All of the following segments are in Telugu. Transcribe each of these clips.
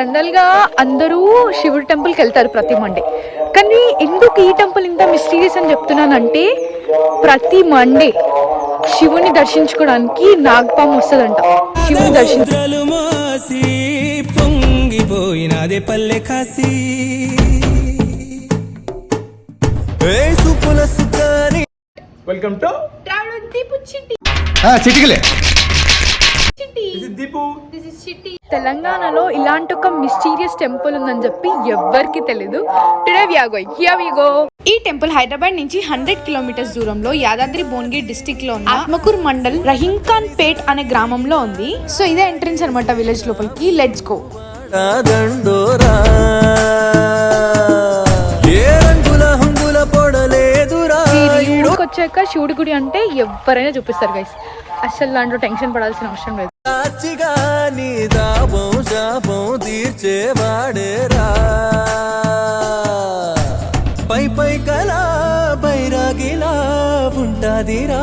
జనరల్గా అందరూ శివుడి టెంపుల్కి వెళ్తారు ప్రతి మండే కానీ ఎందుకు ఈ టెంపుల్ ఇంత మిస్టీరియస్ అని చెప్తున్నానంటే ప్రతి మండే శివుని దర్శించుకోవడానికి నాగపాము వస్తుందంట. శివుని దర్శించు సముద్రాలు మోసి పొంగిపోయినదే పల్లె కాసి ఏ సుపుల సుఖాని వెల్కమ్ టు చిటికలే. దీపు తెలంగాణలో ఇలాంటి ఒక మిస్టీరియస్ టెంపుల్ ఉందని చెప్పి ఎవ్వరికి తెలీదు. Today we are going here we go ఈ టెంపుల్ హైదరాబాద్ నుంచి హండ్రెడ్ కిలోమీటర్స్ దూరంలో యాదాద్రి భువనగిరి డిస్టిక్లో ఉన్న ఆత్మకూర్ మండల్ రహింఖాన్ పేట్ అనే గ్రామంలో ఉంది. సో ఇదే ఎంట్రన్స్ అనమాట విలేజ్ లోపలికి. లెట్స్ గో వచ్చాక శివుడి గుడి అంటే ఎవరైనా చూపిస్తారు గైస్ అసలు దాంట్లో టెన్షన్ పడాల్సిన అవసరం లేదు. సాక్షిగా నీ దాపం శాపం తీర్చేవాడేరా పై పై కలా బైరాగిలా ఉంటాదిరా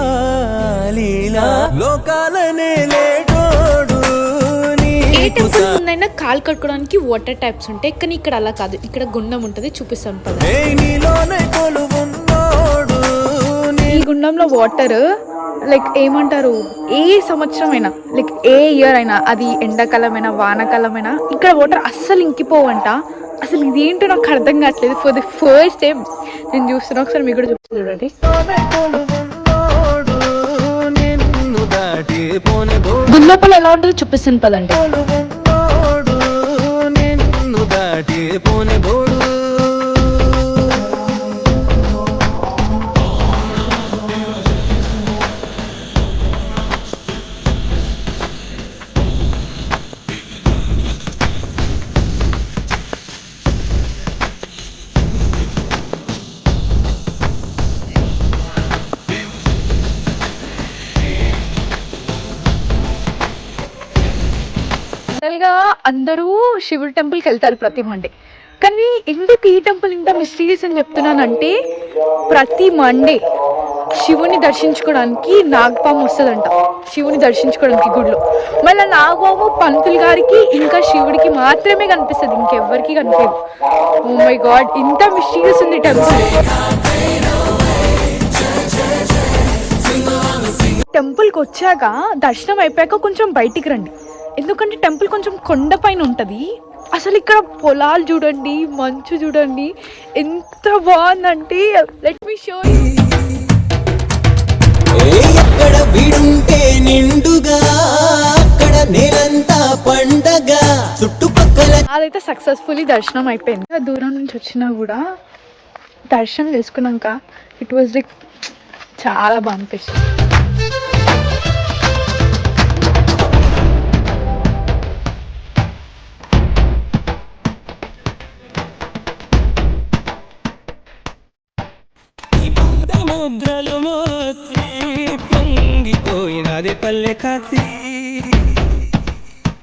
లీలా. లోకాలనే లేటోడు ముందైనా కాలు కట్టుకోవడానికి వాటర్ టైప్స్ ఉంటాయి కానీ ఇక్కడ అలా కాదు. ఇక్కడ గుండం ఉంటది చూపిస్తాను పద. ఈ గుండంలో వాటర్ లైక్ ఏమంటారు? ఏ సంవత్సరం అయినా లైక్ ఏ ఇయర్ అయినా అది ఎండాకాలమైనా వానాకాలమైనా ఇక్కడ వాటర్ అస్సలు ఇంకిపోవంట. అసలు ఇదేంటో నాకు అర్థం కావట్లేదు. ఫర్ ది ఫస్ట్ టైం నేను చూస్తున్నా. ఒకసారి మీకు కూడా చెప్తాను చూడండి. గుండెపల్లి ఎలా ఉంటుందో చూపిస్తాను పదండి. జనరల్గా అందరూ శివుడి టెంపుల్కి వెళ్తారు ప్రతి మండే కానీ ఎందుకు ఈ టెంపుల్ ఇంత మిస్టీరియస్ అని చెప్తున్నానంటే ప్రతి మండే శివుని దర్శించుకోవడానికి నాగపాము వస్తుందంట. శివుని దర్శించుకోవడానికి గుడిలో. మళ్ళీ నాగపాము పంతులు గారికి ఇంకా శివుడికి మాత్రమే కనిపిస్తుంది ఇంకెవ్వరికి కనిపించదు. ఓ మై గాడ్ ఇంత మిస్టీరియస్ ఉంది టెంపుల్ టెంపుల్కి వచ్చాక దర్శనం అయిపోయాక కొంచెం బయటికి రండి. ఎందుకంటే టెంపుల్ కొంచెం కొండ పైన ఉంటుంది. అసలు ఇక్కడ పొలాలు చూడండి మంచు చూడండి ఎంత బాగుందంటే. లెట్ మీ షో ఎక్కడ వీడుంటే నిండుగా అక్కడ నేలంతా పండగ చుట్టుపక్కల అదైతే సక్సెస్ఫుల్లీ దర్శనం అయిపోయింది. దూరం నుంచి వచ్చినా కూడా దర్శనం చేసుకున్నాక ఇట్ వాజ్ లైక్ చాలా బాగా అనిపిస్తుంది సముద్రాలు మోసి పొంగిపోయినది పల్లె కాసి